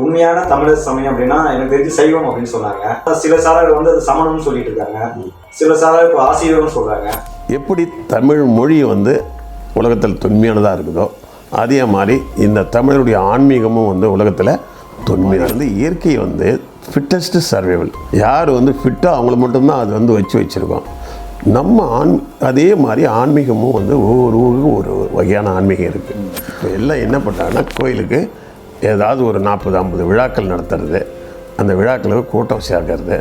உண்மையான தமிழர் சமயம் அப்படின்னா எனக்கு தெரிஞ்சு சைவம் அப்படின்னு சொன்னாங்க. சில சாரர்கள் வந்து அது சமணம்னு சொல்லிட்டு இருக்காங்க. சில சாரர்கள் இப்போ ஆசீர்வம்னு சொல்றாங்க. எப்படி தமிழ் மொழி வந்து உலகத்தில் தொன்மையானதாக இருக்குதோ அதே மாதிரி இந்த தமிழருடைய ஆன்மீகமும் வந்து உலகத்தில் தொன்மையாக வந்து இயற்கை வந்து ஃபிட்டஸ்ட் சர்வைவல் யார் வந்து ஃபிட்டாக அவங்கள மட்டும்தான் அது வந்து வச்சு வச்சுருக்கோம். நம்ம ஆண் அதே மாதிரி ஆன்மீகமும் வந்து ஒவ்வொரு ஊருக்கும் ஒரு வகையான ஆன்மீகம் இருக்குது இப்போ எல்லாம் என்ன பண்ணுறாங்கன்னா கோயிலுக்கு ஏதாவது ஒரு நாற்பது ஐம்பது விழாக்கள் நடத்துறது அந்த விழாக்களுக்கு கூட்டம் சேர்க்கறது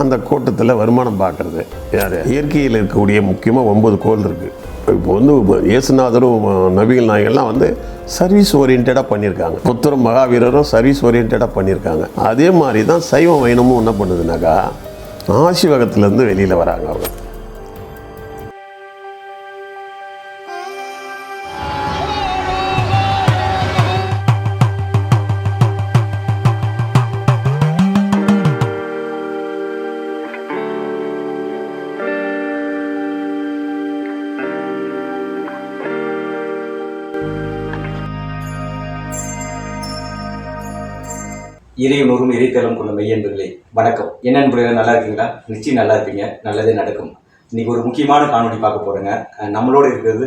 அந்த கூட்டத்தில் வருமானம் பார்க்குறது யார்? இயற்கையில் இருக்கக்கூடிய முக்கியமாக ஒம்பது கோள் இருக்குது இப்போ வந்து இயேசுநாதரும் நபிகள் நாயகெல்லாம் வந்து சர்வீஸ் ஓரியன்டாக பண்ணியிருக்காங்க. புத்தரும் மகாவீரரும் சர்வீஸ் ஓரியன்டாக பண்ணியிருக்காங்க. அதே மாதிரி தான் சைவ வைணமும் என்ன பண்ணுதுனாக்கா ஆசிவகத்துலேருந்து வெளியில் வராங்க அவங்க. இறையுணர்வும் இறைத்தலம் கொண்ட மெய்யன்பர்களே வணக்கம். என்ன நண்பர்களே நல்லா இருக்கீங்களா? நிச்சயம் நல்லா இருப்பீங்க. நல்லதே நடக்கும். இன்னைக்கு ஒரு முக்கியமான காணொலி பார்க்க போறேங்க. நம்மளோட இருக்கிறது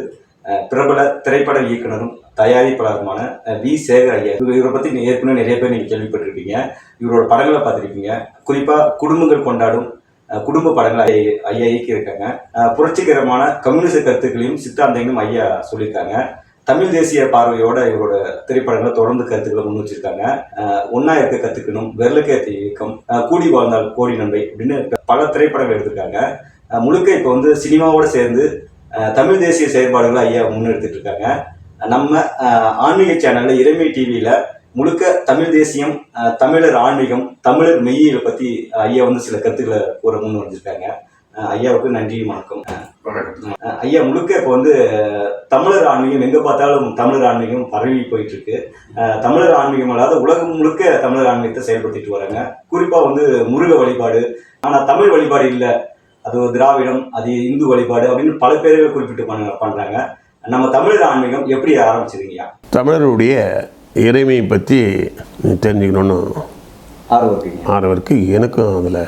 பிரபல திரைப்பட இயக்குனரும் தயாரிப்பாளருமான வி. சேகர் ஐயா இவரை பத்தி ஏற்கனவே நிறைய பேர் நீங்க கேள்விப்பட்டிருப்பீங்க. இவரோட படங்களை பார்த்துருப்பீங்க. குறிப்பா குடும்பங்கள் கொண்டாடும் குடும்ப படங்களை ஐயா ஐயா இயக்கியிருக்காங்க. புரட்சிகரமான கம்யூனிச கருத்துக்களையும் சித்தாந்தங்களும் ஐயா சொல்லியிருக்காங்க. தமிழ் தேசிய பார்வையோட இவரோட திரைப்படங்களை தொடர்ந்து கருத்துக்களை முன் வச்சிருக்காங்க. அஹ் இருக்க கத்துக்கணும் வெள்ளக்கேத்த இயக்கம் கூடி வாழ்ந்தால் கோடி நன்மை அப்படின்னு பல திரைப்படங்கள் எடுத்திருக்காங்க. முழுக்க இப்போ வந்து சினிமாவோட சேர்ந்து தமிழ் தேசிய செயற்பாடுகளை ஐயா முன்னெடுத்துட்டு இருக்காங்க. நம்ம ஆன்மீக சேனல்ல இறைமை டிவியில முழுக்க தமிழ் தேசியம் தமிழர் ஆன்மீகம் தமிழர் மெய்யியலை பத்தி ஐயா வந்து சில கருத்துக்களை கூற முன் வந்திருக்காங்க. ஐயாவுக்கு நன்றி வணக்கம். ஐயா முழுக்க இப்போ வந்து தமிழர் ஆன்மீகம் எங்க பார்த்தாலும் தமிழர் ஆன்மீகம் பரவி போயிட்டு இருக்கு தமிழர் ஆன்மீகம் அல்லாத உலகம் முழுக்க தமிழர் ஆன்மீகத்தை செயல்படுத்திட்டு வராங்க குறிப்பா வந்து முருக வழிபாடு. ஆனா தமிழ் வழிபாடு இல்ல. அது திராவிடம் அது இந்து வழிபாடு அப்படின்னு பல பேர்கள் குறிப்பிட்டு பண்ண பண்றாங்க. நம்ம தமிழர் ஆன்மீகம் எப்படி ஆரம்பிச்சிருக்கீங்க? தமிழருடைய இறைமையை பற்றி தெரிஞ்சுக்கணுன்னு ஆர்வப்பீங்க ஆறவருக்கு எனக்கும் அதில்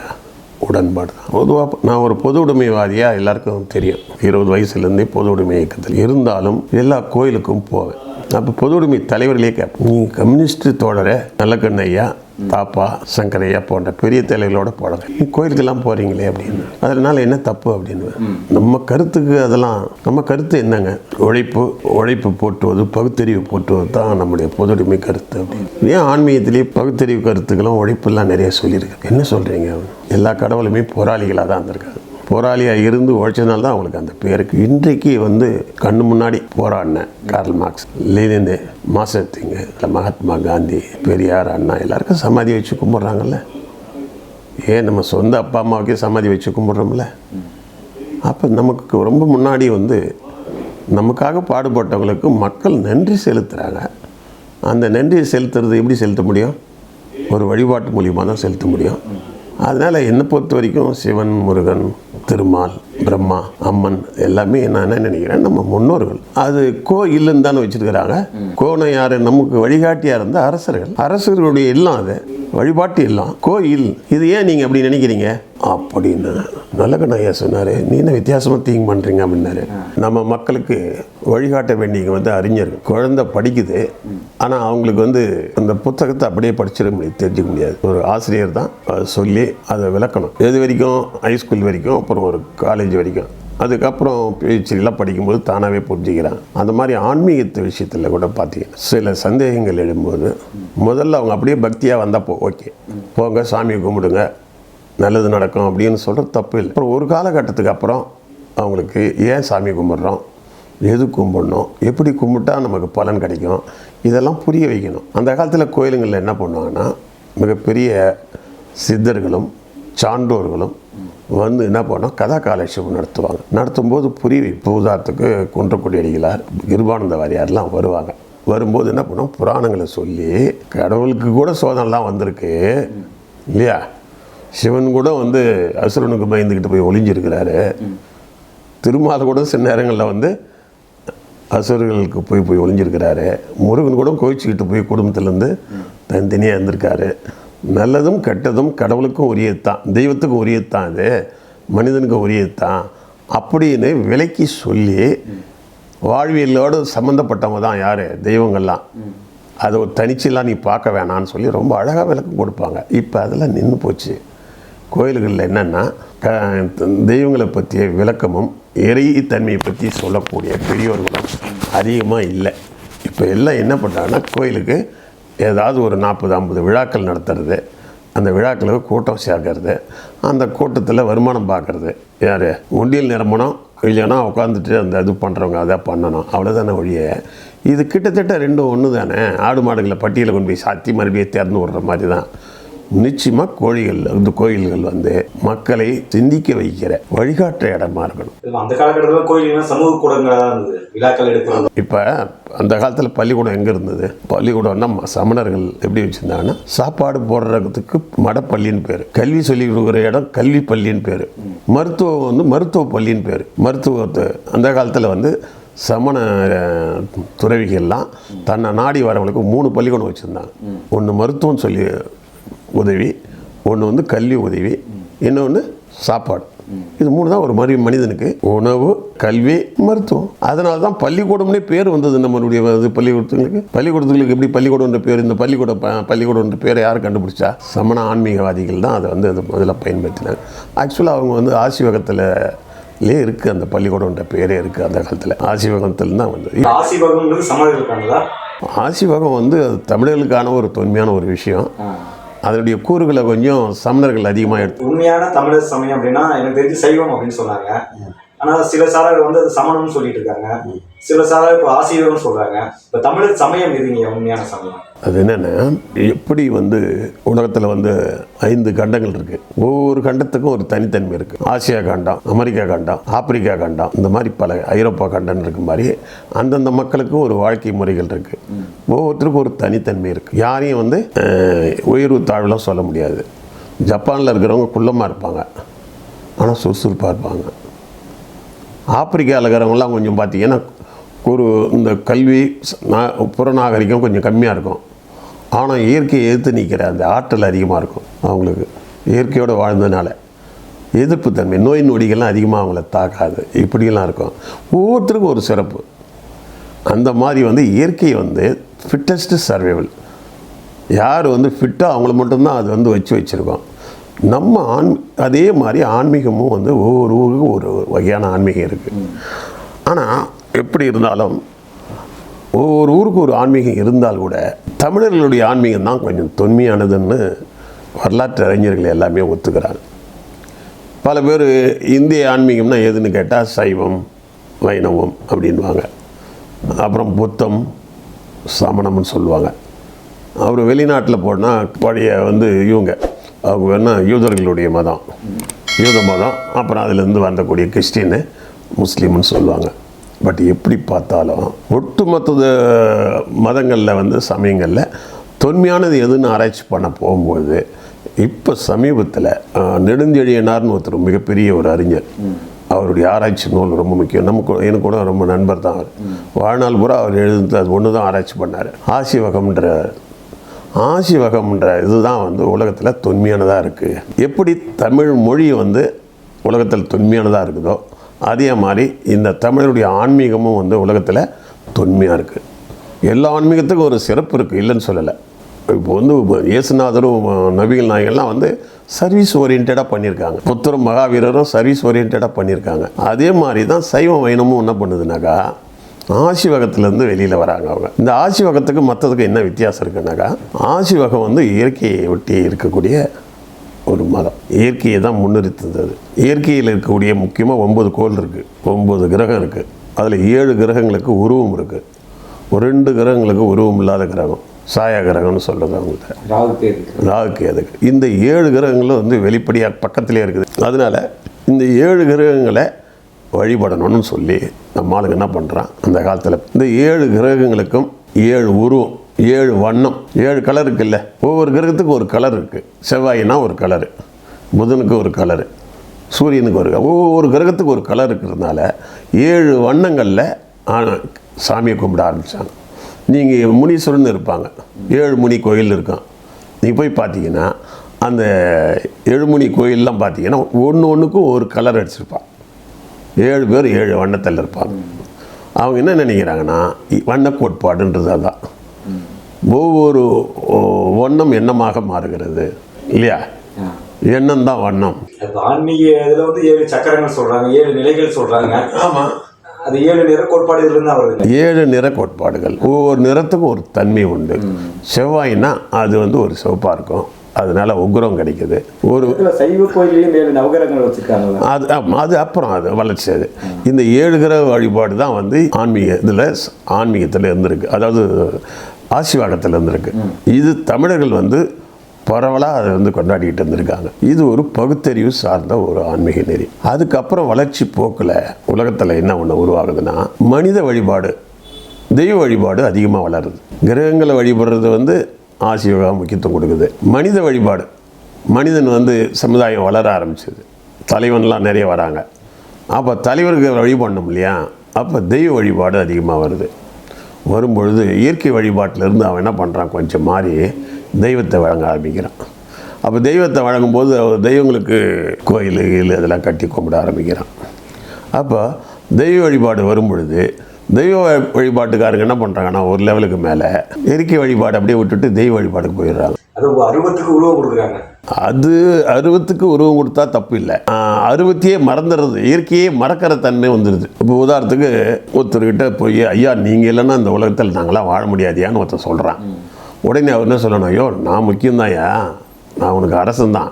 உடன்பாடு தான். பொதுவாக நான் ஒரு பொது உடைமைவாதியாக எல்லாருக்கும் தெரியும். இருபது வயசுலேருந்தே பொது உடைமை இயக்கத்தில் இருந்தாலும் எல்லா கோயிலுக்கும் போவேன். அப்போ பொது உடைமை தலைவர்களே கேட்போம் நீ கம்யூனிஸ்ட் தோழரை நல்லக்கண்ணையா தாப்பா சங்கரையா போன்ற பெரிய தலைவர்களோட போடுங்க நீ கோயிலுக்கெல்லாம் போகிறீங்களே அப்படின்னு. அதனால் என்ன தப்பு அப்படின்னு. நம்ம கருத்துக்கு அதெல்லாம் நம்ம கருத்து என்னங்க? உழைப்பு உழைப்பு போட்டுவது பகுத்தறிவு போட்டுவது தான் நம்முடைய பொதுவுடைமை கருத்து அப்படின்னு. ஏன் ஆன்மீகத்திலேயே பகுத்தறிவு கருத்துக்களும் உழைப்பெல்லாம் நிறைய சொல்லியிருக்கு? என்ன சொல்கிறீங்க எல்லா கடவுளுமே போராளிகளாக தான் இருந்திருக்காங்க. போராளியாக இருந்து உழைச்சதுனால தான் அவங்களுக்கு அந்த பேருக்கு இன்றைக்கு வந்து கண்ணு முன்னாடி போராடின கார்ல் மார்க்ஸ் லெனின் மாசத்திங்க இல்லை மகாத்மா காந்தி பெரியார் அண்ணா எல்லாருக்கும் சமாதி வச்சு கும்பிட்றாங்கல்ல. ஏன் நம்ம சொந்த அப்பா அம்மாவுக்கே சமாதி வச்சு கும்பிட்றோம்ல? அப்போ நமக்கு ரொம்ப முன்னாடி வந்து நமக்காக பாடுபட்டவங்களுக்கு மக்கள் நன்றி செலுத்துகிறாங்க அந்த நன்றியை செலுத்துறது எப்படி செலுத்த முடியும்? ஒரு வழிபாட்டு மூலியமாக தான் செலுத்த முடியும். அதனால் என்னை பொறுத்த வரைக்கும் சிவன் முருகன் திருமால் பிரம்மா அம்மன் எல்லாமே நான் என்ன நினைக்கிறேன் நம்ம முன்னோர்கள். அது கோயில்னு தானே வச்சுருக்கிறாங்க. கோணம் யார்? நமக்கு வழிகாட்டியாக இருந்த அரசர்கள். அரசர்களுடைய இல்லம் அது வழிபாட்டு இல்லம் கோயில் இது ஏன் நீங்கள் அப்படி நினைக்கிறீங்க? அப்படின்னு நல்ல ஐயா சொன்னார் நீ என்ன வித்தியாசமாக தீங்க் பண்ணுறீங்க அப்படின்னாரு. நம்ம மக்களுக்கு வழிகாட்ட வேண்டியவங்க வந்து அறிஞர். குழந்தை படிக்குது. ஆனால் அவங்களுக்கு வந்து அந்த புத்தகத்தை அப்படியே படிச்சிட முடியாது தெரிஞ்சுக்க முடியாது. ஒரு ஆசிரியர் தான் அதை சொல்லி அதை விளக்கணும். எது வரைக்கும்? ஹைஸ்கூல் வரைக்கும் அப்புறம் ஒரு காலேஜ் வரைக்கும். அதுக்கப்புறம் பிஹெச்டிலாம் படிக்கும்போது தானாகவே புரிஞ்சுக்கிறான் அந்த மாதிரி ஆன்மீகத்து விஷயத்தில் கூட பார்த்தீங்கன்னா சில சந்தேகங்கள் எழும்போது முதல்ல அவங்க அப்படியே பக்தியாக வந்தால் போ ஓகே. போங்க சாமியை கும்பிடுங்க நல்லது நடக்கும் அப்படின்னு சொல்கிறது தப்பு இல்லை. அப்புறம் ஒரு காலகட்டத்துக்கு அப்புறம் அவங்களுக்கு ஏன் சாமி கும்பிட்றோம்? எது கும்பிடணும்? எப்படி கும்பிட்டா நமக்கு பலன் கிடைக்கும்? இதெல்லாம் புரிய வைக்கணும். அந்த காலத்தில் கோயிலுங்களில் என்ன பண்ணுவாங்கன்னா மிகப்பெரிய சித்தர்களும் சான்றோர்களும் வந்து என்ன பண்ணோம்? கதா காலட்சேபம் நடத்துவாங்க. நடத்தும்போது புரிய பூதாரத்துக்கு குன்றக்குடி அடிகளார் கிருபானந்த வாரியார்லாம் வருவாங்க. வரும்போது என்ன பண்ணோம்? புராணங்களை சொல்லி கடவுளுக்கு கூட சோதனைலாம் வந்திருக்கு. இல்லையா? சிவன் கூட வந்து அசுரனுக்கு பயந்துக்கிட்டு போய் ஒளிஞ்சிருக்கிறாரு. திருமால் கூட சில நேரங்களில் வந்து அசுரர்களுக்கு போய் போய் ஒளிஞ்சிருக்கிறாரு. முருகன் கூட கோவிச்சுக்கிட்டு போய் குடும்பத்துலேருந்து தனித்தனியாக இருந்திருக்காரு. நல்லதும் கெட்டதும் கடவுளுக்கும் உரியது தான் தெய்வத்துக்கும் உரியது தான் மனிதனுக்கும் உரியது தான் அப்படின்னு விலைக்கு சொல்லி வாழ்வியலோடு சம்மந்தப்பட்டவங்க தான் யார்? தெய்வங்கள்லாம். அதை ஒரு தனிச்செல்லாம் நீ பார்க்க வேணான்னு சொல்லி ரொம்ப அழகாக விளக்கம் கொடுப்பாங்க. இப்போ அதெல்லாம் நின்று போச்சு. கோயில்களில் என்னென்னா க தெய்வங்களை பற்றிய விளக்கமும் இறைத்தன்மையை பற்றி சொல்லக்கூடிய பெரியோர்களும் அதிகமாக இல்லை. இப்போ எல்லாம் என்ன பண்ணுறாங்கன்னா கோயிலுக்கு ஏதாவது ஒரு நாற்பது ஐம்பது விழாக்கள் நடத்துறது. அந்த விழாக்களுக்கு கூட்டம் சேர்க்கறது. அந்த கூட்டத்தில் வருமானம் பார்க்குறது. யார்? உண்டியல் நிரம்பணும் இல்லைன்னா உட்காந்துட்டு அந்த இது பண்ணுறவங்க அதை பண்ணணும். அவ்வளோதானே ஒழிய. இது கிட்டத்தட்ட ரெண்டும் ஒன்று தானே ஆடு மாடுகளை பட்டியலை கொண்டு போய் சாத்தி மறுபடியும் திறந்து விடுற மாதிரி தான் நிச்சயமாக கோழிகள் இந்த கோயில்கள் வந்து மக்களை சிந்திக்க வைக்கிற வழிகாட்டுற இடமா இருக்கணும். அந்த காலகட்டத்தில் கோயில்கள் சமூக கூடங்களாக இருந்தது. விழாக்கள் எடுக்கிறது. இப்போ அந்த காலத்தில் பள்ளிக்கூடம் எங்கே இருந்தது? பள்ளிக்கூடம்னா சமணர்கள் எப்படி வச்சுருந்தாங்கன்னா சாப்பாடு போடுறதுக்கு மடப்பள்ளின்னு பேர். கல்வி சொல்லி கொடுக்குற இடம் கல்வி பள்ளின்னு பேர். மருத்துவம் வந்து மருத்துவ பள்ளின்னு பேர். மருத்துவத்தை அந்த காலத்தில் வந்து சமண துறவிகள்லாம் தன்னை நாடி வரவங்களுக்கு மூணு பள்ளிக்கூடம் வச்சுருந்தாங்க. ஒன்று மருத்துவம் சொல்லி உதவி ஒன்று வந்து கல்வி உதவி இன்னொன்று சாப்பாடு. இது மூணு தான் ஒரு மரி மனிதனுக்கு. உணவு கல்வி மருத்துவம். அதனால தான் பள்ளிக்கூடம்னே பேர் வந்தது நம்மளுடைய இது பள்ளிக்கூடத்துங்களுக்கு. பள்ளிக்கூடத்துங்களுக்கு எப்படி பள்ளிக்கூடம்ன்ற பேர் இந்த பள்ளிக்கூட ப- பள்ளிக்கூடம்ன்ற பேரை யார் கண்டுபிடிச்சா? சமண ஆன்மீகவாதிகள் தான் அதை வந்து அது முதல்ல பயன்படுத்தினாங்க. ஆக்சுவலாக அவங்க வந்து ஆசிவகத்திலே இருக்குது அந்த பள்ளிக்கூடம்ன்ற பேரே இருக்குது அந்த காலத்தில். ஆசிவகத்தில் தான் வந்தது. சமணர்களுக்கானதா? ஆசிவகம் வந்து அது தமிழர்களுக்கான ஒரு தொன்மையான ஒரு விஷயம். அதனுடைய கூறுகளை கொஞ்சம் சமணர்கள் அதிகமாக எடுத்து உண்மையான தமிழர் சமயம் அப்படின்னா எனக்கு தெரிஞ்சு சைவம் அப்படின்னு சொன்னாங்க. ஆனால் சில சாரர்கள் வந்து அது சமணம்னு சொல்லிட்டு இருக்காங்க சில சாரர்கள் இப்போ ஆசீர்வம்னு சொல்கிறாங்க இப்போ தமிழர் சமயம் எதுங்க உண்மையான சமயம். அது என்னென்னா எப்படி வந்து உலகத்தில் வந்து ஐந்து கண்டங்கள் இருக்குது ஒவ்வொரு கண்டத்துக்கும் ஒரு தனித்தன்மை இருக்குது ஆசியா கண்டம் அமெரிக்கா கண்டம் ஆப்பிரிக்கா கண்டம் இந்த மாதிரி பல ஐரோப்பா கண்டம் இருக்க மாதிரி அந்தந்த மக்களுக்கும் ஒரு வாழ்க்கை முறைகள் இருக்குது ஒவ்வொருத்தருக்கும் ஒரு தனித்தன்மை இருக்குது யாரையும் வந்து உயர்வு தாழ்வுலாம் சொல்ல முடியாது. ஜப்பானில் இருக்கிறவங்க குள்ளமாக இருப்பாங்க. ஆனால் சுறுசுறுப்பாக இருப்பாங்க. ஆப்பிரிக்காவில் இருக்கிறவங்களாம் கொஞ்சம் பார்த்தீங்கன்னா ஒரு இந்த கல்வி புறநாகரிகம் கொஞ்சம் கம்மியாக இருக்கும். ஆனால் இயற்கையை எதிர்த்து நிற்கிற அந்த ஆற்றல் அதிகமாக இருக்கும் அவங்களுக்கு. இயற்கையோடு வாழ்ந்ததுனால. எதிர்ப்புத்தன்மை நோய் நொடிகள்லாம் அதிகமாக அவங்கள தாக்காது. இப்படியெல்லாம் இருக்கும். ஒவ்வொருத்தருக்கும் ஒரு சிறப்பு. அந்த மாதிரி வந்து இயற்கை வந்து ஃபிட்டஸ்ட் சர்வைவல் யார் வந்து ஃபிட்டாக அவங்கள மட்டும்தான் அது வந்து வச்சு வச்சுருக்கோம். நம்ம ஆண் அதே மாதிரி ஆன்மீகமும் வந்து ஒவ்வொரு ஊருக்கும் ஒரு வகையான ஆன்மீகம் இருக்குது ஆனால் எப்படி இருந்தாலும் ஒவ்வொரு ஊருக்கு ஒரு ஆன்மீகம் இருந்தால் கூட தமிழர்களுடைய ஆன்மீகம் தான் கொஞ்சம் தொன்மையானதுன்னு வரலாற்று அறிஞர்கள் எல்லாமே ஒத்துக்கிறாங்க. பல பேர் இந்திய ஆன்மீகம்னா எதுன்னு கேட்டால் சைவம் வைணவம் அப்படின்வாங்க அப்புறம் புத்தம் சமணம்னு சொல்லுவாங்க. அவர் வெளிநாட்டில் போனால் பழைய வந்து இவங்க அவங்க யூதர்களுடைய மதம். யூத மதம் அப்புறம் அதுலேருந்து வந்தக்கூடிய கிறிஸ்டின்னு முஸ்லீம்னு சொல்லுவாங்க. பட் எப்படி பார்த்தாலும் ஒட்டுமொத்த மதங்களில் வந்து சமயங்களில் தொன்மையானது எதுன்னு ஆராய்ச்சி பண்ண போகும்போது இப்போ சமீபத்தில் நெடுஞ்செழியனார்னு ஒருத்தர் மிகப்பெரிய ஒரு அறிஞர். அவருடைய ஆராய்ச்சி நூல் ரொம்ப முக்கியம். நமக்கு எனக்கு கூட ரொம்ப நண்பர் தான் அவர். வாழ்நாள் பூரா அவர் எழுதுனது அது ஒன்று தான் ஆராய்ச்சி பண்ணார். ஆசிவகம்ன்ற ஆசிவகம்ன்ற இதுதான் வந்து உலகத்தில் தொன்மையானதாக இருக்குது எப்படி தமிழ் மொழி வந்து உலகத்தில் தொன்மையானதாக இருக்குதோ அதே மாதிரி இந்த தமிழருடைய ஆன்மீகமும் வந்து உலகத்தில் தொன்மையாக இருக்குது எல்லா ஆன்மீகத்துக்கும் ஒரு சிறப்பு இருக்குது இல்லைன்னு சொல்லலை. இப்போ வந்து இயேசுநாதரும் நபிகள் நாயகெல்லாம் வந்து சர்வீஸ் ஓரியன்டாக பண்ணியிருக்காங்க. புத்தரும் மகாவீரரும் சர்வீஸ் ஓரியன்டாக பண்ணியிருக்காங்க. அதே மாதிரி தான் சைவ வைணமும் என்ன பண்ணுதுனாக்கா ஆசிவகத்திலேருந்து வெளியில் வராங்க அவங்க. இந்த ஆசிவகத்துக்கு மற்றதுக்கு என்ன வித்தியாசம் இருக்குன்னாக்கா ஆசிவகம் வந்து இயற்கையை ஒட்டி இருக்கக்கூடிய ஒரு மதம். இயற்கையை தான் முன்னிறுத்துறது இயற்கையில் இருக்கக்கூடிய முக்கியமாக ஒன்பது கோள் இருக்குது ஒன்பது கிரகம் இருக்குது அதில் ஏழு கிரகங்களுக்கு உருவம் இருக்குது ஒரு ரெண்டு கிரகங்களுக்கு உருவம் இல்லாத கிரகம். சாயா கிரகம்னு சொல்கிறது அவங்கள்ட்ட. ராகுக்கு எதுக்கு இந்த ஏழு கிரகங்களும் வந்து வெளிப்படையாக பக்கத்திலே இருக்குது. அதனால் இந்த ஏழு கிரகங்களை வழிபடணும்னு சொல்லி நம்ம ஆளுங்க என்ன பண்ணுறான் அந்த காலத்தில் இந்த ஏழு கிரகங்களுக்கும் ஏழு உருவம் ஏழு வண்ணம் ஏழு கலர் இருக்குல்ல? ஒவ்வொரு கிரகத்துக்கும் ஒரு கலர் இருக்குது செவ்வாயினா ஒரு கலரு புதனுக்கு ஒரு கலரு சூரியனுக்கு ஒரு ஒவ்வொரு கிரகத்துக்கு ஒரு கலர் இருக்கிறதுனால ஏழு வண்ணங்களில் ஆ- சாமியை கும்பிட ஆரம்பித்தாங்க நீங்கள் முனீஸ்வரன் இருப்பாங்க. ஏழு முனி கோயில் இருக்கும். நீ போய் பார்த்தீங்கன்னா அந்த ஏழுமுனி கோயிலெலாம் பார்த்தீங்கன்னா ஒன்று ஒன்றுக்கும் ஒரு கலர் அடிச்சிருப்பான். ஏழு பேர் ஏழு வண்ணத்தில் இருப்பாங்க. அவங்க என்ன நினைக்கிறாங்கன்னா வண்ண கோட்பாடுன்றது அதான். ஒவ்வொரு வண்ணம் எண்ணமாக மாறுகிறது. இல்லையா? எண்ணம் தான் வண்ணம். ஆன்மீக இதுல வந்து ஏழு சக்கரங்கள் சொல்றாங்க ஏழு நிலைகள் சொல்றாங்க. ஆமாம் அது ஏழு நிற கோட்பாடு இதுல இருந்து தான் வருதுங்க ஏழு நிற கோட்பாடுகள். ஒவ்வொரு நிறத்துக்கும் ஒரு தன்மை உண்டு. செவ்வாய்னா அது வந்து ஒரு சிவப்பாக இருக்கும். அதனால உக்ரம் கிடைக்குது. ஒரு சைவ கோயிலையும் நவகிரகங்கள் வச்சிருக்காங்க அது ஆமா, அது அப்புறம் அது வளர்ச்சி அது. இந்த ஏழு கிரக வழிபாடு தான் வந்து ஆன்மீக இதில் ஆன்மீகத்தில் இருந்திருக்கு. அதாவது ஆசிர்வாதத்தில் இருந்திருக்கு. இது தமிழர்கள் வந்து பரவலாக அதை வந்து கொண்டாடிட்டு இருந்திருக்காங்க. இது ஒரு பகுத்தறிவு சார்ந்த ஒரு ஆன்மீக நெறி. அதுக்கப்புறம் வளர்ச்சி போக்கில் உலகத்தில் என்ன ஒன்று உருவாகுதுன்னா மனித வழிபாடு தெய்வ வழிபாடு அதிகமாக வளருது. கிரகங்களை வழிபடுறது வந்து ஆசியோகா முக்கியத்துவம் கொடுக்குது. மனித வழிபாடு. மனிதன் வந்து சமுதாயம் வளர ஆரம்பிச்சது. தலைவன்லாம் நிறைய வராங்க. அப்போ தலைவருக்கு வழிபடணும் இல்லையா? அப்போ தெய்வ வழிபாடு அதிகமாக வருது. வரும்பொழுது இயற்கை வழிபாட்டிலேருந்து அவன் என்ன பண்ணுறான் கொஞ்சம் மாறி தெய்வத்தை வழங்க ஆரம்பிக்கிறான். அப்போ தெய்வத்தை வழங்கும்போது அவர் தெய்வங்களுக்கு கோயில் கீழ் இதெல்லாம் கட்டி கும்பிட ஆரம்பிக்கிறான். அப்போ தெய்வ வழிபாடு வரும்பொழுது தெய்வ வழிபாட்டுக்காரங்க என்ன பண்ணுறாங்கன்னா ஒரு லெவலுக்கு மேலே இயற்கை வழிபாடு அப்படியே விட்டுட்டு தெய்வ வழிபாடுக்கு போயிடுறாங்க. அது அருவத்துக்கு உருவம் கொடுக்குறாங்க. அது அருவத்துக்கு உருவம் கொடுத்தா தப்பு இல்லை. அருவத்தையே மறந்துடுறது இயற்கையே மறக்கிற தன்மை வந்துடுது. இப்போ உதாரணத்துக்கு ஒருத்தர்கிட்ட போய் ஐயா நீங்கள் இல்லைன்னா இந்த உலகத்தில் நாங்களாம் வாழ முடியாதியான்னு ஒருத்தர் சொல்கிறான் உடனே அவர் என்ன சொல்லணும் ஐயோ நான் முக்கியம்தான்யா. நான் உனக்கு அரசன் தான்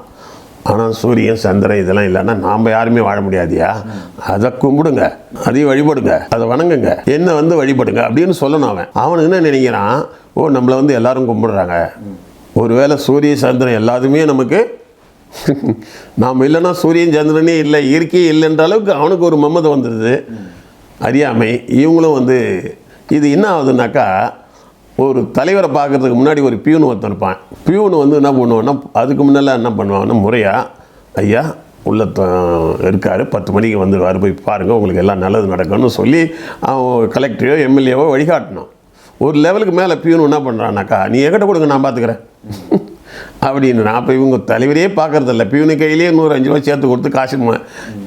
ஆனால் சூரியன் சந்திரன் இதெல்லாம் இல்லைன்னா நாம் யாருமே வாழ முடியாதியா? அதை கும்பிடுங்க. அதையும் வழிபடுங்க. அதை வணங்குங்க. என்ன வந்து வழிபடுங்க அப்படின்னு சொல்லணும் அவன். அவனுக்கு என்ன நினைக்கிறான்? ஓ நம்மளை வந்து எல்லாரும் கும்பிடுறாங்க. ஒருவேளை சூரிய சந்திரன் எல்லாத்துமே நமக்கு நாம் இல்லைன்னா சூரியன் சந்திரனே இல்லை. இயற்கையே இல்லைன்ற அளவுக்கு அவனுக்கு ஒரு மம்மதம் வந்துடுது அறியாமை. இவங்களும் வந்து இது என்ன ஆகுதுனாக்கா ஒரு தலைவரை பார்க்கறதுக்கு முன்னாடி ஒரு பியூன் ஒருத்தன் இருப்பான். பியூன் வந்து என்ன பண்ணுவான்னா அதுக்கு முன்னெல்லாம் என்ன பண்ணுவாங்கன்னா முறையாக ஐயா உள்ள இருக்கார் பத்து மணிக்கு வந்துடுவார் போய் பாருங்கள் உங்களுக்கு எல்லாம் நல்லது நடக்கும்னு சொல்லி அவன் கலெக்டரையோ எம்எல்ஏவோ வழிகாட்டணும் ஒரு லெவலுக்கு மேலே பியூன் என்ன பண்ணுறான்னாக்கா நீ எங்கிட்ட கொடுங்க நான் பார்த்துக்கிறேன் அப்படின்னு. நான் இப்போ இவங்க தலைவரையே பார்க்கறதில்ல. பியூனு கையிலேயே நூறு அஞ்சு ரூபா சேர்த்து கொடுத்து காசு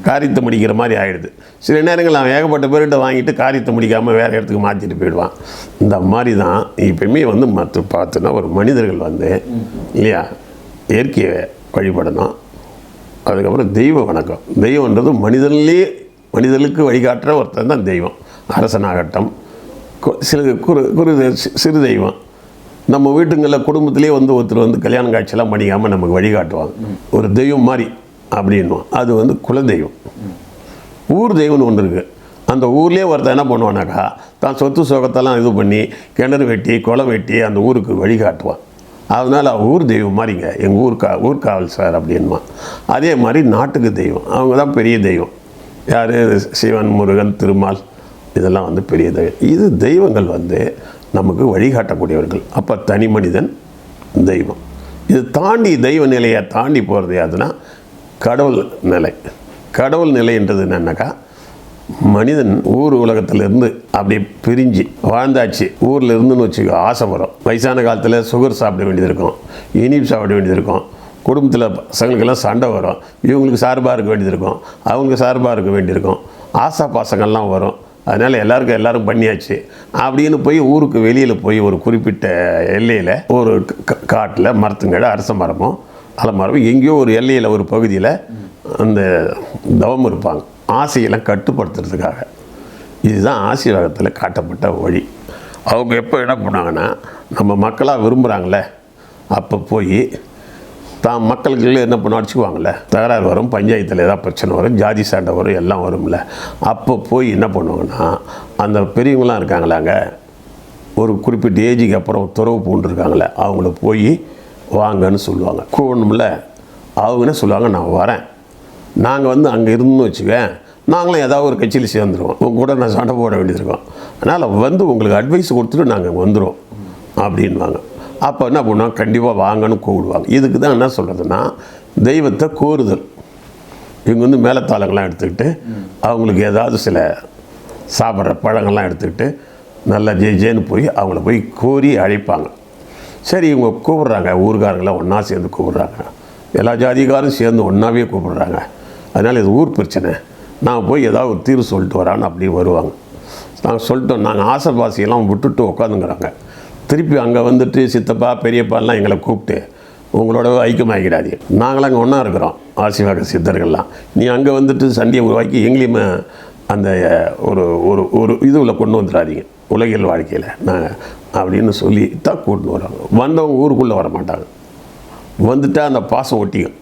காரியத்தை முடிக்கிற மாதிரி ஆகிடுது சில நேரங்கள் அவன் ஏகப்பட்ட பேர்கிட்ட வாங்கிட்டு காரியத்தை முடிக்காமல் வேறு இடத்துக்கு மாற்றிட்டு போயிடுவான். இந்த மாதிரி தான் எப்பயுமே வந்து மற்ற பார்த்தோன்னா ஒரு மனிதர்கள் வந்து இல்லையா இயற்கையை வழிபடணும். அதுக்கப்புறம் தெய்வ வணக்கம். தெய்வம்ன்றது மனிதன்லேயே மனிதனுக்கு வழிகாட்டுற ஒருத்தன் தான் தெய்வம். அரசனாகட்டும் கு- சிறு குறு குரு சிறு தெய்வம். நம்ம வீட்டுங்களில் குடும்பத்திலே வந்து ஒருத்தர் வந்து கல்யாண காட்சியெல்லாம் பண்ணிக்காமல் நமக்கு வழிகாட்டுவாங்க. ஒரு தெய்வம் மாதிரி அப்படின்வான் அது வந்து குலதெய்வம். ஊர் தெய்வம்னு ஒன்று இருக்குது அந்த ஊர்லேயே ஒருத்தர் என்ன பண்ணுவானாக்கா தான் சொத்து சுகத்தெல்லாம் இது பண்ணி கிணறு வெட்டி குளம் வெட்டி அந்த ஊருக்கு வழிகாட்டுவான். அதனால் ஊர் தெய்வம் மாதிரிங்க. எங்கள் ஊர்கா ஊர்காவல் சார் அப்படின்மா அதே மாதிரி நாட்டுக்கு தெய்வம். அவங்க தான் பெரிய தெய்வம். யார்? சிவன் முருகன் திருமால் இதெல்லாம் வந்து பெரிய தெய்வம். இது தெய்வங்கள் வந்து நமக்கு வழிகாட்டக்கூடியவர்கள். அப்போ தனி மனிதன் தெய்வம். இது தாண்டி தெய்வ நிலையை தாண்டி போகிறது யாதுன்னா கடவுள் நிலை. கடவுள் நிலைன்றது என்னன்னாக்கா மனிதன் ஊர் உலகத்திலேருந்து அப்படியே பிரிஞ்சு வாழ்ந்தாச்சு. ஊரில் இருந்துன்னு வச்சுக்கோ ஆசை வரும். வயசான காலத்தில் சுகர் சாப்பிட வேண்டியது இருக்கும். இனிப்பு சாப்பிட வேண்டியது இருக்கும். குடும்பத்தில் பசங்களுக்கெல்லாம் சண்டை வரும். இவங்களுக்கு சார்பாக இருக்க வேண்டியது இருக்கும். அவங்களுக்கு சார்பாக இருக்க வேண்டியிருக்கும் ஆசா பாசங்கள்லாம் வரும். அதனால் எல்லாருக்கும் எல்லாரும் பண்ணியாச்சு. அப்படின்னு போய் ஊருக்கு வெளியில் போய் ஒரு குறிப்பிட்ட எல்லையில் ஒரு க- காட்டில் மரத்துங்கடை அரச மரமோ அலமரம் எங்கேயோ ஒரு எல்லையில் ஒரு பகுதியில் அந்த தவம் இருப்பாங்க. ஆசையெல்லாம் கட்டுப்படுத்துறதுக்காக. இதுதான் ஆசீர்வாதத்தில் காட்டப்பட்ட வழி. அவங்க எப்போ என்ன பண்ணாங்கன்னா நம்ம மக்களாக விரும்புகிறாங்களே அப்போ போய் தான் மக்களுக்கு என்ன பண்ண அடிச்சுக்குவாங்கல்ல? தகராறு வரும் பஞ்சாயத்தில் ஏதாவது பிரச்சனை வரும் ஜாதி சண்டை வரும் எல்லாம் வரும்ல. அப்போ போய் என்ன பண்ணுவாங்கன்னா அந்த பெரியவங்களாம் இருக்காங்களாங்க. ஒரு குறிப்பிட்ட ஏஜுக்கு அப்புறம் துறவு பூண்டுருக்காங்களே அவங்கள போய் வாங்கன்னு சொல்லுவாங்க. கூடணும்ல அவங்க என்ன சொல்லுவாங்க? நான் வரேன். நாங்கள் வந்து அங்கே இருந்தோம்னு வச்சுக்கேன் நாங்களும் ஏதாவது ஒரு கட்சியில் சேர்ந்துருவோம். உங்க கூட நான் சண்டை போட வேண்டியது இருக்கும். அதனால் வந்து உங்களுக்கு அட்வைஸ் கொடுத்துட்டு நாங்கள் வந்துடுவோம் அப்படின்வாங்க அப்போ என்ன பண்ணுவோம் கண்டிப்பாக வாங்கன்னு கூப்பிடுவாங்க. இதுக்கு தான் என்ன சொல்கிறதுன்னா தெய்வத்தை கோருதல். இவங்க வந்து மேலத்தாளங்கள்லாம் எடுத்துக்கிட்டு அவங்களுக்கு ஏதாவது சில சாப்பிட்ற பழங்கள்லாம் எடுத்துக்கிட்டு நல்லா ஜெய் ஜேன்னு போய் அவங்கள போய் கோரி அழைப்பாங்க. சரி இவங்க கூப்பிட்றாங்க. ஊர்காரங்களாம் ஒன்றா சேர்ந்து கூப்பிட்றாங்க. எல்லா ஜாதிகாரும் சேர்ந்து ஒன்றாவே கூப்பிட்றாங்க. அதனால் இது ஊர் பிரச்சனை. நான் போய் ஏதாவது ஒரு தீர்வு சொல்லிட்டு வரான்னு அப்படி வருவாங்க. நாங்கள் சொல்லிட்டோம். நாங்கள் ஆசைப்பாசியெல்லாம் விட்டுட்டு உட்காந்துங்கிறாங்க திருப்பி அங்கே வந்துட்டு சித்தப்பா பெரியப்பாலாம் எங்களை கூப்பிட்டு உங்களோட ஐக்கியமாகிடாது நாங்களாம் அங்கே ஒன்றா இருக்கிறோம் ஆசிர்வாக சித்தர்கள்லாம். நீ அங்கே வந்துட்டு சண்டையை உருவாக்கி எங்களையுமே அந்த ஒரு ஒரு ஒரு இதுவில் கொண்டு வந்துடாதீங்க. உலகியல் வாழ்க்கையில் நாங்கள் அப்படின்னு சொல்லி தான் கூட்டின்னு வராங்க வந்தவங்க ஊருக்குள்ளே வர மாட்டாங்க வந்துட்டால் அந்த பாசம் ஒட்டிக்கும்.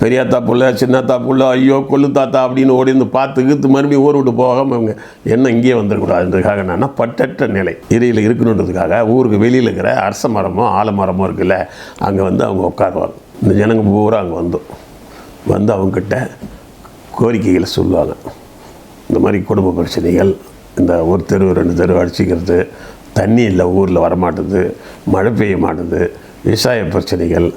பெரியாத்தா புள்ள சின்னத்தா புள்ள ஐயோ கொள்ளு தாத்தா அப்படின்னு ஓடி வந்து பார்த்து இழுத்து மறுபடியும் ஊர் விட்டு போகாமல் இவங்க என்ன இங்கேயே வந்துடக்கூடாதுன்றதுக்காக என்னன்னா பட்டற்ற நிலை. இறையில் இருக்கணுன்றதுக்காக ஊருக்கு வெளியில் இருக்கிற அரச மரமோ ஆலமரமோ இருக்குல்ல அங்கே வந்து அவங்க உட்காருவாங்க. இந்த ஜனங்க பூரா அங்கே வந்தோம் வந்து அவங்கக்கிட்ட கோரிக்கைகளை சொல்லுவாங்க. இந்த மாதிரி குடும்ப பிரச்சனைகள் இந்த ஒரு தெரு ரெண்டு தெரு அடிச்சிக்கிறது தண்ணி இல்லை ஊரில் வரமாட்டுது மழை பெய்ய மாட்டுது விவசாய பிரச்சனைகள்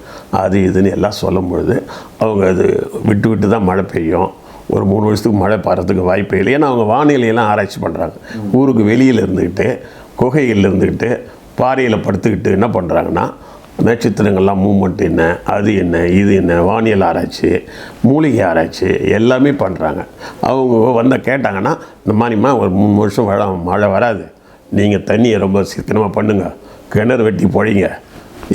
அது இதுன்னு எல்லாம் சொல்லும் பொழுது அவங்க அது விட்டு விட்டு தான் மழை பெய்யும். ஒரு மூணு வருஷத்துக்கு மழை பாடுறதுக்கு வாய்ப்பே இல்லை. ஏன்னா அவங்க வானிலையெல்லாம் ஆராய்ச்சி பண்ணுறாங்க ஊருக்கு வெளியில் இருந்துக்கிட்டு குகையில் இருந்துக்கிட்டு பாறையில் படுத்துக்கிட்டு என்ன பண்ணுறாங்கன்னா நட்சத்திரங்கள்லாம் மூமெண்ட் என்ன அது என்ன இது என்ன வானியல் ஆராய்ச்சி மூலிகை ஆராய்ச்சி எல்லாமே பண்ணுறாங்க அவங்க வந்த கேட்டாங்கன்னா இந்த மாதிரிம்மா ஒரு மூணு வருஷம் மழை மழை வராது. நீங்கள் தண்ணியை ரொம்ப சிக்கனமாக பண்ணுங்கள் கிணறு வெட்டி பொழிங்க.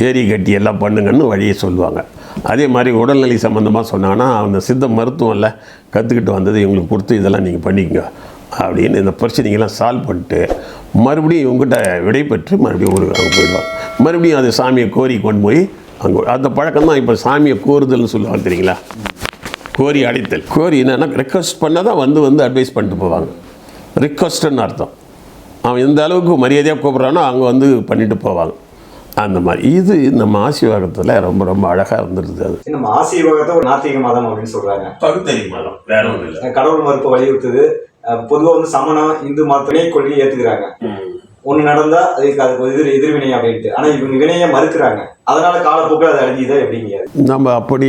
ஏரி கட்டி எல்லாம் பண்ணுங்கன்னு வழியை சொல்லுவாங்க. அதே மாதிரி உடல்நிலை சம்மந்தமாக சொன்னாங்கன்னா அந்த சித்த மருத்துவம்ல கற்றுக்கிட்டு வந்தது இவங்களுக்கு கொடுத்து இதெல்லாம் நீங்கள் பண்ணிக்கங்க அப்படின்னு இந்த பிரச்சனைகள்லாம் சால்வ் பண்ணிட்டு மறுபடியும் இவங்ககிட்ட விடைபெற்று மறுபடியும் ஊருக்கு அவங்க போயிடுவாங்க. மறுபடியும் அது சாமியை கோரி கொண்டு போய் அங்கே அந்த பழக்கம் தான் இப்போ சாமியை கோருதல்னு சொல்லுவாங்க தெரியுங்களா? கோரி அடைத்தல். கோரி என்னென்னா ரெக்வஸ்ட் பண்ணால் தான் வந்து வந்து அட்வைஸ் பண்ணிட்டு போவாங்க. ரிக்வஸ்ட்டுன்னு அர்த்தம். அவன் எந்த அளவுக்கு மரியாதையாக கூப்பிட்றானோ அங்கே வந்து பண்ணிட்டு போவாங்க. அந்த மாதிரி. இது நம்ம ஆசீர்வாதத்தில் ரொம்ப ரொம்ப அழகாக இருந்துருது அது. நம்ம ஆசீர்வாதத்தை ஒரு நாத்திக மதம் அப்படின்னு சொல்றாங்க. பகுத்தறி மதம் வேற ஒன்றும் இல்லை. கடவுள் மறுப்பு வலியுறுத்துது. அஹ் பொதுவா வந்து சமணம் இந்து மதத்தினை கொள்கையை ஏத்துக்கிறாங்க. ஒண்ணு நடந்தா அதுக்கு அதுக்கு எதிர் எதிர்வினை அப்படின்ட்டு. ஆனா இவங்க வினையை மறுக்கிறாங்க. அதனால காலப்போக்கில் அது அழிஞ்சுதா எப்படிங்க? நம்ம அப்படி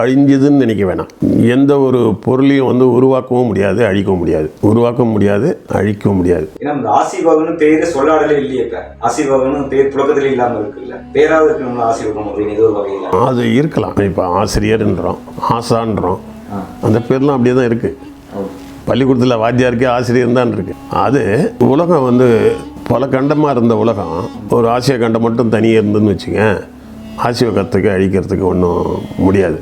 அழிஞ்சதுன்னு நினைக்க வேணாம். எந்த ஒரு பொருளையும் வந்து உருவாக்கவும் முடியாது அழிக்கவும் முடியாது. உருவாக்கவும் முடியாது அழிக்கவும் முடியாது. ஏன்னா இந்த ஆசீர்வாதம்னு பேரே சொல்லாடலே இல்லையே இப்ப. ஆசீர்வாதம்னு பேர் புழக்கத்துல இல்லாம இருக்குல்ல. பேராவது ஆசீர்வாதம் அப்படின்னு ஏதோ ஒரு வகையில. அது இருக்கலாம். இப்போ ஆசிரியர்ன்றோம் ஆசான்றோம் அந்த பேர்லாம் அப்படியே தான் இருக்குது பள்ளிக்கூடத்தில் வாத்தியாருக்கு ஆசிரியர் தான் இருக்குது அது உலகம் வந்து பல கண்டமாக இருந்த உலகம். ஒரு ஆசிய கண்டம் மட்டும் தனியாக இருந்துன்னு வச்சுங்க ஆசிய கற்றுக்கு அழிக்கிறதுக்கு ஒன்றும் முடியாது.